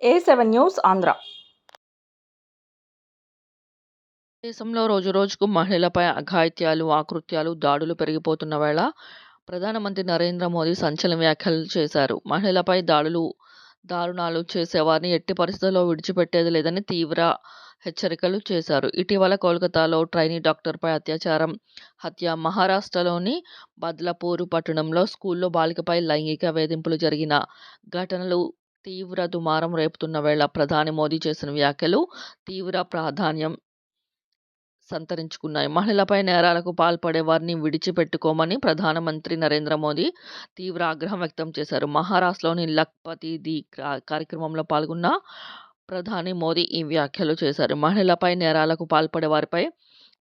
ఏ seven news Andhra దేశంలో రోజురోజుకు మహిళలపై అఘాయిత్యాలు, ఆకృత్యాలు, దాడులు పెరిగిపోతున్న వేళ ప్రధానమంత్రి నరేంద్ర మోదీ సంచలన వ్యాఖ్యలు చేశారు. మహిళలపై దాడులు, దారుణాలు చేసేవారిని ఎట్టి పరిస్థితుల్లో విడిచిపెట్టేది లేదని తీవ్ర హెచ్చరికలు చేశారు. ఇటీవల కోల్కతాలో ట్రైనీ డాక్టర్పై అత్యాచారం, హత్య, మహారాష్ట్రలోని బద్లపూరు పట్టణంలో స్కూల్లో బాలికపై లైంగిక వేధింపులు జరిగిన ఘటనలు తీవ్ర దుమారం రేపుతున్న వేళ ప్రధాని మోదీ చేసిన వ్యాఖ్యలు తీవ్ర ప్రాధాన్యం సంతరించుకున్నాయి. మహిళలపై నేరాలకు పాల్పడే వారిని విడిచిపెట్టుకోమని ప్రధానమంత్రి నరేంద్ర మోదీ తీవ్ర ఆగ్రహం వ్యక్తం చేశారు. మహారాష్ట్రలోని లక్పతి ది కార్యక్రమంలో పాల్గొన్న ప్రధాని మోదీ ఈ వ్యాఖ్యలు చేశారు. మహిళలపై నేరాలకు పాల్పడే వారిపై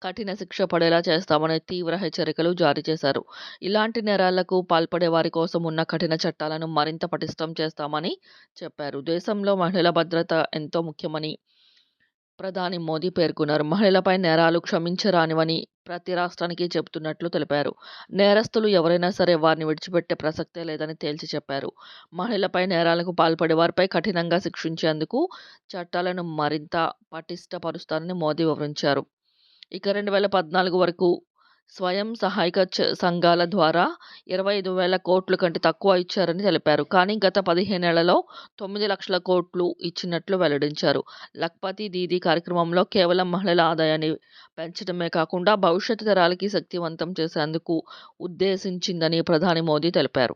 కఠిన శిక్ష పడేలా చేస్తామని తీవ్ర హెచ్చరికలు జారీ చేశారు. ఇలాంటి నేరాలకు పాల్పడే వారి కోసం ఉన్న కఠిన చట్టాలను మరింత పటిష్టం చేస్తామని చెప్పారు. దేశంలో మహిళల భద్రత ఎంతో ముఖ్యమని ప్రధాని మోదీ పేర్కొన్నారు. మహిళలపై నేరాలు క్షమించరానివని ప్రతి రాష్ట్రానికి చెబుతున్నట్లు తెలిపారు. నేరస్థులు ఎవరైనా సరే వారిని విడిచిపెట్టే ప్రసక్తే లేదని తేల్చి చెప్పారు. మహిళలపై నేరాలకు పాల్పడే వారిపై కఠినంగా శిక్షించేందుకు చట్టాలను మరింత పటిష్టపరుస్తారని మోదీ వివరించారు. ఇక రెండు వేల పద్నాలుగు వరకు స్వయం సహాయక సంఘాల ద్వారా ఇరవై ఐదు వేల కోట్ల కంటే తక్కువ ఇచ్చారని తెలిపారు. కానీ గత పదిహేనేళ్ళలో తొమ్మిది లక్షల కోట్లు ఇచ్చినట్లు వెల్లడించారు. లక్పతి దీదీ కార్యక్రమంలో కేవలం మహిళల ఆదాయాన్ని పెంచడమే కాకుండా భవిష్యత్తు తరాలకి శక్తివంతం చేసేందుకు ఉద్దేశించిందని ప్రధాని మోదీ తెలిపారు.